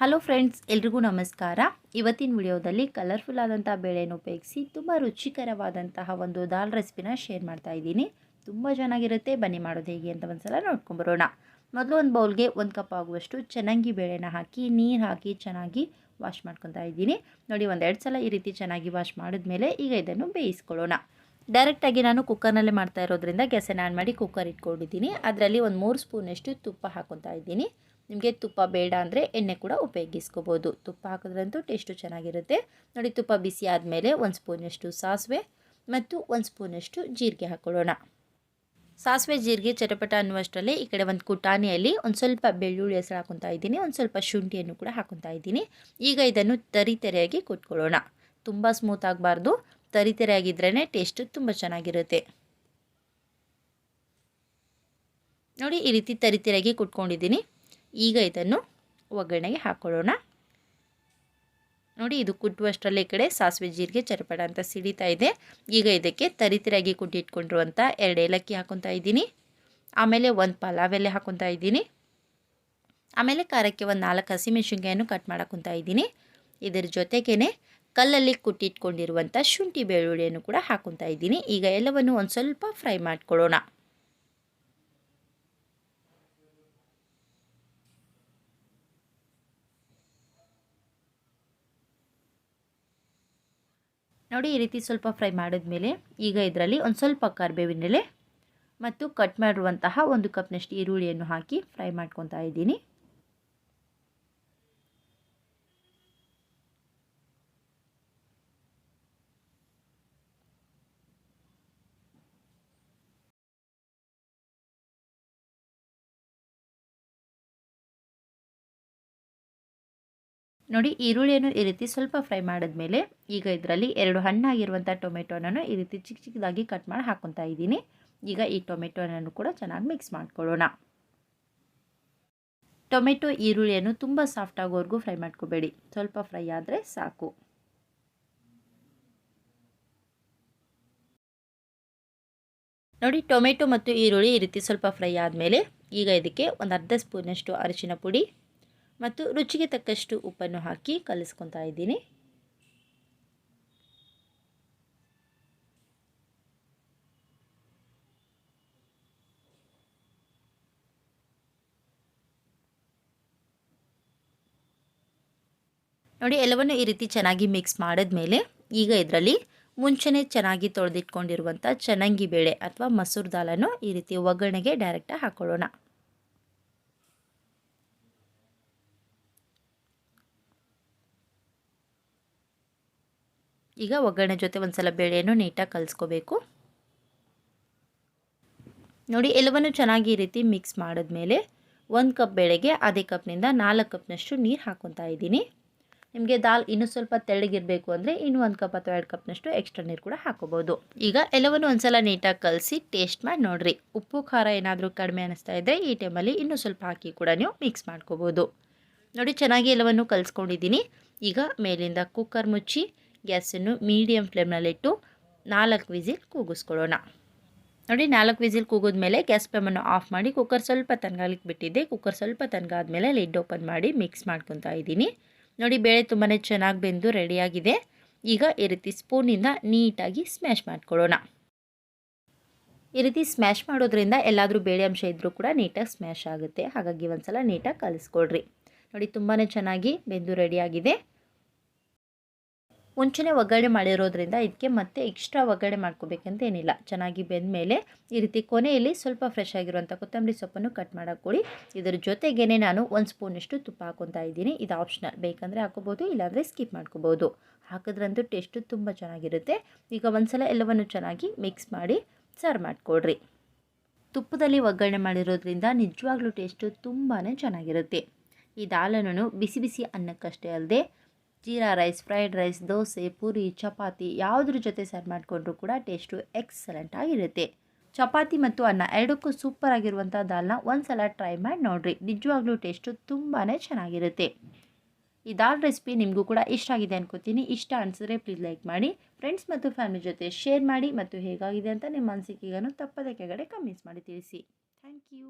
Hello friends ಎಲ್ರಿಗೂ ನಮಸ್ಕಾರ. ಇವತ್ತಿನ ವಿಡಿಯೋದಲ್ಲಿ ಕಲರ್ಫುಲ್ ಆದಂಥ ಬೇಳೆನ ಉಪಯೋಗಿಸಿ ತುಂಬ ರುಚಿಕರವಾದಂತಹ ಒಂದು ದಾಲ್ ರೆಸಿಪಿನ ಶೇರ್ ಮಾಡ್ತಾ ಇದ್ದೀನಿ. ತುಂಬ ಚೆನ್ನಾಗಿರುತ್ತೆ. ಬನ್ನಿ ಮಾಡೋದು ಹೇಗೆ ಅಂತ ಒಂದ್ಸಲ ನೋಡ್ಕೊಂಬರೋಣ ಮೊದಲು ಒಂದು ಬೌಲ್ಗೆ ಒಂದು ಕಪ್ ಆಗುವಷ್ಟು ಚೆನ್ನಾಗಿ ಬೇಳೆನ ಹಾಕಿ, ನೀರು ಹಾಕಿ ಚೆನ್ನಾಗಿ ವಾಶ್ ಮಾಡ್ಕೊತಾ ಇದ್ದೀನಿ. ನೋಡಿ ಒಂದೆರಡು ಸಲ ಈ ರೀತಿ ಚೆನ್ನಾಗಿ ವಾಶ್ ಮಾಡಿದ್ಮೇಲೆ ಈಗ ಇದನ್ನು ಬೇಯಿಸ್ಕೊಳ್ಳೋಣ. ಡೈರೆಕ್ಟಾಗಿ ನಾನು ಕುಕ್ಕರ್ನಲ್ಲೇ ಮಾಡ್ತಾ ಇರೋದ್ರಿಂದ ಗ್ಯಾಸನ್ನು ಆನ್ ಮಾಡಿ ಕುಕ್ಕರ್ ಇಟ್ಕೊಂಡಿದ್ದೀನಿ. ಅದರಲ್ಲಿ ಒಂದು ಮೂರು ಸ್ಪೂನಷ್ಟು ತುಪ್ಪ ಹಾಕೊತಾ ಇದ್ದೀನಿ. ನಿಮಗೆ ತುಪ್ಪ ಬೇಡ ಅಂದರೆ ಎಣ್ಣೆ ಕೂಡ ಉಪಯೋಗಿಸ್ಕೋಬೋದು. ತುಪ್ಪ ಹಾಕಿದ್ರಂತೂ ಟೇಸ್ಟು ಚೆನ್ನಾಗಿರುತ್ತೆ. ನೋಡಿ, ತುಪ್ಪ ಬಿಸಿ ಆದಮೇಲೆ ಒಂದು ಸ್ಪೂನಷ್ಟು ಸಾಸಿವೆ ಮತ್ತು ಒಂದು ಸ್ಪೂನಷ್ಟು ಜೀರಿಗೆ ಹಾಕ್ಕೊಳ್ಳೋಣ ಸಾಸಿವೆ, ಜೀರಿಗೆ ಚಟಪಟ ಅನ್ನುವಷ್ಟರಲ್ಲಿ ಈ ಕಡೆ ಒಂದು ಕುಟಾಣಿಯಲ್ಲಿ ಒಂದು ಸ್ವಲ್ಪ ಬೆಳ್ಳುಳ್ಳಿ ಹೆಸರು ಹಾಕೊತಾ ಇದ್ದೀನಿ. ಒಂದು ಸ್ವಲ್ಪ ಶುಂಠಿಯನ್ನು ಕೂಡ ಹಾಕೊತಾ ಇದ್ದೀನಿ. ಈಗ ಇದನ್ನು ತರಿತರಿಯಾಗಿ ಕುಟ್ಕೊಳ್ಳೋಣ. ತುಂಬ ಸ್ಮೂತ್ ಆಗಬಾರ್ದು. ತರಿತರಿಯಾಗಿದ್ರೇ ಟೇಸ್ಟು ತುಂಬ ಚೆನ್ನಾಗಿರುತ್ತೆ. ನೋಡಿ, ಈ ರೀತಿ ತರಿತರಿಯಾಗಿ ಕುಟ್ಕೊಂಡಿದ್ದೀನಿ. ಈಗ ಇದನ್ನು ಒಗ್ಗರಣೆಗೆ ಹಾಕ್ಕೊಳ್ಳೋಣ ನೋಡಿ, ಇದು ಕುಟ್ಟುವಷ್ಟರಲ್ಲೇ ಕಡೆ ಸಾಸಿವೆ ಜೀರಿಗೆ ಚರಪಡ ಅಂತ ಸಿಡಿತಾ ಇದೆ. ಈಗ ಇದಕ್ಕೆ ತರಿತರಿಯಾಗಿ ಕುಟ್ಟಿಟ್ಕೊಂಡಿರುವಂಥ ಎರಡು ಏಲಕ್ಕಿ ಹಾಕೊತಾ ಇದ್ದೀನಿ. ಆಮೇಲೆ ಒಂದು ಪಲಾವ್ ಎಲೆ ಹಾಕೊತಾ ಇದ್ದೀನಿ. ಆಮೇಲೆ ಖಾರಕ್ಕೆ ಒಂದು ನಾಲ್ಕು ಹಸಿಮೆಣ್ಸಿನ್ಕಾಯನ್ನು ಕಟ್ ಮಾಡಕೊತಾ ಇದ್ದೀನಿ. ಇದರ ಜೊತೆಗೇ ಕಲ್ಲಲ್ಲಿ ಕುಟ್ಟಿಟ್ಕೊಂಡಿರುವಂಥ ಶುಂಠಿ ಬೆಳ್ಳುಳ್ಳಿಯನ್ನು ಕೂಡ ಹಾಕೊತಾ ಇದ್ದೀನಿ. ಈಗ ಎಲ್ಲವನ್ನು ಒಂದು ಸ್ವಲ್ಪ ಫ್ರೈ ಮಾಡಿಕೊಳ್ಳೋಣ. ನೋಡಿ, ಈ ರೀತಿ ಸ್ವಲ್ಪ ಫ್ರೈ ಮಾಡಿದ್ಮೇಲೆ ಈಗ ಇದರಲ್ಲಿ ಒಂದು ಸ್ವಲ್ಪ ಕರಿಬೇವಿನೆಲೆ ಮತ್ತು ಕಟ್ ಮಾಡಿರುವಂತಹ ಒಂದು ಕಪ್ನಷ್ಟು ಈರುಳ್ಳಿಯನ್ನು ಹಾಕಿ ಫ್ರೈ ಮಾಡ್ಕೊತಾ ಇದ್ದೀನಿ. ನೋಡಿ ಈರುಳ್ಳಿಯನ್ನು ಈ ರೀತಿ ಸ್ವಲ್ಪ ಫ್ರೈ ಮಾಡಿದ್ಮೇಲೆ ಈಗ ಇದರಲ್ಲಿ ಎರಡು ಹಣ್ಣಾಗಿರುವಂಥ ಟೊಮೆಟೊನನ್ನು ಈ ರೀತಿ ಚಿಕ್ಕ ಚಿಕ್ಕದಾಗಿ ಕಟ್ ಮಾಡಿ ಹಾಕ್ಕೊತಾ ಇದ್ದೀನಿ. ಈಗ ಈ ಟೊಮೆಟೊನನ್ನು ಕೂಡ ಚೆನ್ನಾಗಿ ಮಿಕ್ಸ್ ಮಾಡ್ಕೊಳ್ಳೋಣ. ಟೊಮೆಟೊ ಈರುಳ್ಳಿಯನ್ನು ತುಂಬ ಸಾಫ್ಟ್ ಆಗೋವರೆಗೂ ಫ್ರೈ ಮಾಡ್ಕೋಬೇಡಿ. ಸ್ವಲ್ಪ ಫ್ರೈ ಆದರೆ ಸಾಕು. ನೋಡಿ ಟೊಮೆಟೊ ಮತ್ತು ಈರುಳ್ಳಿ ಈ ರೀತಿ ಸ್ವಲ್ಪ ಫ್ರೈ ಆದಮೇಲೆ ಈಗ ಇದಕ್ಕೆ ಒಂದು ಅರ್ಧ ಸ್ಪೂನಷ್ಟು ಅರಿಶಿನ ಪುಡಿ ಮತ್ತು ರುಚಿಗೆ ತಕ್ಕಷ್ಟು ಉಪ್ಪನ್ನು ಹಾಕಿ ಕಲಿಸ್ಕೊತಾ ಇದ್ದೀನಿ. ನೋಡಿ, ಎಲ್ಲವನ್ನು ಈ ರೀತಿ ಚೆನ್ನಾಗಿ ಮಿಕ್ಸ್ ಮಾಡಿದ್ಮೇಲೆ ಈಗ ಇದರಲ್ಲಿ ಮುಂಚೆನೇ ಚೆನ್ನಾಗಿ ತೊಳೆದಿಟ್ಕೊಂಡಿರುವಂಥ ಚೆನ್ನಾಗಿ ಬೇಳೆ ಅಥವಾ ಮಸೂರ್ ದಾಲನ್ನು ಈ ರೀತಿ ಒಗ್ಗರಣೆಗೆ ಡೈರೆಕ್ಟಾಗಿ ಹಾಕ್ಕೊಳ್ಳೋಣ ಈಗ ಒಗ್ಗರಣೆ ಜೊತೆ ಒಂದು ಸಲ ಬೇಳೆಯನ್ನು ನೀಟಾಗಿ ಕಲಿಸ್ಕೋಬೇಕು. ನೋಡಿ ಎಲ್ಲವನ್ನು ಚೆನ್ನಾಗಿ ಈ ರೀತಿ ಮಿಕ್ಸ್ ಮಾಡಿದ್ಮೇಲೆ ಒಂದು ಕಪ್ ಬೇಳೆಗೆ ಅದೇ ಕಪ್ನಿಂದ ನಾಲ್ಕು ಕಪ್ನಷ್ಟು ನೀರು ಹಾಕೊತಾ ಇದ್ದೀನಿ. ನಿಮಗೆ ದಾಲ್ ಇನ್ನೂ ಸ್ವಲ್ಪ ತೆಳ್ಳಗಿರಬೇಕು ಅಂದರೆ ಇನ್ನೂ ಒಂದು ಕಪ್ ಅಥವಾ ಎರಡು ಕಪ್ನಷ್ಟು ಎಕ್ಸ್ಟ್ರಾ ನೀರು ಕೂಡ ಹಾಕೋಬೋದು ಈಗ ಎಲ್ಲವನ್ನು ಒಂದು ಸಲ ನೀಟಾಗಿ ಕಲಸಿ ಟೇಸ್ಟ್ ಮಾಡಿ ನೋಡಿರಿ. ಉಪ್ಪು, ಖಾರ ಏನಾದರೂ ಕಡಿಮೆ ಅನ್ನಿಸ್ತಾ ಇದ್ದರೆ ಈ ಟೈಮಲ್ಲಿ ಇನ್ನೂ ಸ್ವಲ್ಪ ಹಾಕಿ ಕೂಡ ನೀವು ಮಿಕ್ಸ್ ಮಾಡ್ಕೋಬೋದು ನೋಡಿ, ಚೆನ್ನಾಗಿ ಎಲ್ಲವನ್ನು ಕಲಿಸ್ಕೊಂಡಿದ್ದೀನಿ. ಈಗ ಮೇಲಿಂದ ಕುಕ್ಕರ್ ಮುಚ್ಚಿ ಗ್ಯಾಸನ್ನು ಮೀಡಿಯಮ್ ಫ್ಲೇಮ್ನಲ್ಲಿಟ್ಟು ನಾಲ್ಕು ವಿಸಿಲ್ ಕೂಗಿಸ್ಕೊಳ್ಳೋಣ. ನೋಡಿ, ನಾಲ್ಕು ವಿಸಿಲ್ ಕೂಗಿದ್ಮೇಲೆ ಗ್ಯಾಸ್ ಫ್ಲೇಮನ್ನು ಆಫ್ ಮಾಡಿ ಕುಕ್ಕರ್ ಸ್ವಲ್ಪ ತನಗಾಲಿಕ್ಕೆ ಬಿಟ್ಟಿದ್ದೆ. ಕುಕ್ಕರ್ ಸ್ವಲ್ಪ ತನಗಾದ್ಮೇಲೆ ಲಿಡ್ ಓಪನ್ ಮಾಡಿ ಮಿಕ್ಸ್ ಮಾಡ್ಕೊತಾ ಇದ್ದೀನಿ. ನೋಡಿ, ಬೇಳೆ ತುಂಬಾ ಚೆನ್ನಾಗಿ ಬೆಂದು ರೆಡಿಯಾಗಿದೆ. ಈಗ ಈ ರೀತಿ ಸ್ಪೂನಿಂದ ನೀಟಾಗಿ ಸ್ಮ್ಯಾಶ್ ಮಾಡ್ಕೊಳ್ಳೋಣ. ಈ ರೀತಿ ಸ್ಮ್ಯಾಶ್ ಮಾಡೋದ್ರಿಂದ ಎಲ್ಲಾದರೂ ಬೇಳೆ ಅಂಶ ಇದ್ದರೂ ಕೂಡ ನೀಟಾಗಿ ಸ್ಮ್ಯಾಶ್ ಆಗುತ್ತೆ. ಹಾಗಾಗಿ ಒಂದು ಸಲ ನೀಟಾಗಿ ಕಲಿಸ್ಕೊಳ್ರಿ. ನೋಡಿ ತುಂಬಾ ಚೆನ್ನಾಗಿ ಬೆಂದು ರೆಡಿಯಾಗಿದೆ. ಮುಂಚೆನೇ ಒಗ್ಗರಣೆ ಮಾಡಿರೋದ್ರಿಂದ ಇದಕ್ಕೆ ಮತ್ತೆ ಎಕ್ಸ್ಟ್ರಾ ಒಗ್ಗರಣೆ ಮಾಡ್ಕೋಬೇಕಂತ ಏನಿಲ್ಲ. ಚೆನ್ನಾಗಿ ಬೆಂದಮೇಲೆ ಈ ರೀತಿ ಕೊನೆಯಲ್ಲಿ ಸ್ವಲ್ಪ ಫ್ರೆಶ್ ಆಗಿರುವಂಥ ಕೊತ್ತಂಬರಿ ಸೊಪ್ಪನ್ನು ಕಟ್ ಮಾಡೋಕ್ಕೊಡಿ ಇದರ ಜೊತೆಗೇ ನಾನು ಒಂದು ಸ್ಪೂನಷ್ಟು ತುಪ್ಪ ಹಾಕೊತಾ ಇದ್ದೀನಿ. ಇದು ಆಪ್ಷನಲ್ ಬೇಕಂದರೆ ಹಾಕೋಬೋದು ಇಲ್ಲಾಂದರೆ ಸ್ಕಿಪ್ ಮಾಡ್ಕೋಬೋದು. ಹಾಕಿದ್ರಂತೂ ಟೇಸ್ಟು ತುಂಬ ಚೆನ್ನಾಗಿರುತ್ತೆ. ಈಗ ಒಂದ್ಸಲ ಎಲ್ಲವನ್ನು ಚೆನ್ನಾಗಿ ಮಿಕ್ಸ್ ಮಾಡಿ ಸರ್ವ್ ಮಾಡಿಕೊಡ್ರಿ ತುಪ್ಪದಲ್ಲಿ ಒಗ್ಗರಣೆ ಮಾಡಿರೋದ್ರಿಂದ ನಿಜವಾಗ್ಲೂ ಟೇಸ್ಟು ತುಂಬಾ ಚೆನ್ನಾಗಿರುತ್ತೆ. ಈ ದಾಲನ್ನು ಬಿಸಿ ಬಿಸಿ ಅನ್ನಕ್ಕಷ್ಟೇ ಅಲ್ಲದೆ jeera rice, fried rice, dosa, puri, chapati ಯಾವುದ್ರ ಜೊತೆ ಸರ್ವ್ ಮಾಡಿಕೊಂಡ್ರೂ ಕೂಡ ಟೇಸ್ಟು ಎಕ್ಸಲೆಂಟ್ ಆಗಿರುತ್ತೆ. ಚಪಾತಿ ಮತ್ತು ಅನ್ನ ಎರಡಕ್ಕೂ ಸೂಪರ್ ಆಗಿರುವಂಥ ದಾಲ್ನ ಒಂದು ಸಲ ಟ್ರೈ ಮಾಡಿ ನೋಡಿರಿ. ನಿಜವಾಗ್ಲೂ ಟೇಸ್ಟು ತುಂಬಾ ಚೆನ್ನಾಗಿರುತ್ತೆ. ಈ ದಾಲ್ ರೆಸಿಪಿ ನಿಮಗೂ ಕೂಡ ಇಷ್ಟ ಆಗಿದೆ ಅನ್ಕೋತೀನಿ. ಇಷ್ಟ ಅನಿಸಿದ್ರೆ ಪ್ಲೀಸ್ ಲೈಕ್ ಮಾಡಿ. ಫ್ರೆಂಡ್ಸ್ ಮತ್ತು ಫ್ಯಾಮಿಲಿ ಜೊತೆ ಶೇರ್ ಮಾಡಿ. ಮತ್ತು ಹೇಗಾಗಿದೆ ಅಂತ ನಿಮ್ಮ ಅನಿಸಿಕೆಗನ್ನು ತಪ್ಪದೆ ಕೆಳಗಡೆ ಕಮೆಂಟ್ಸ್ ಮಾಡಿ ತಿಳಿಸಿ. Thank you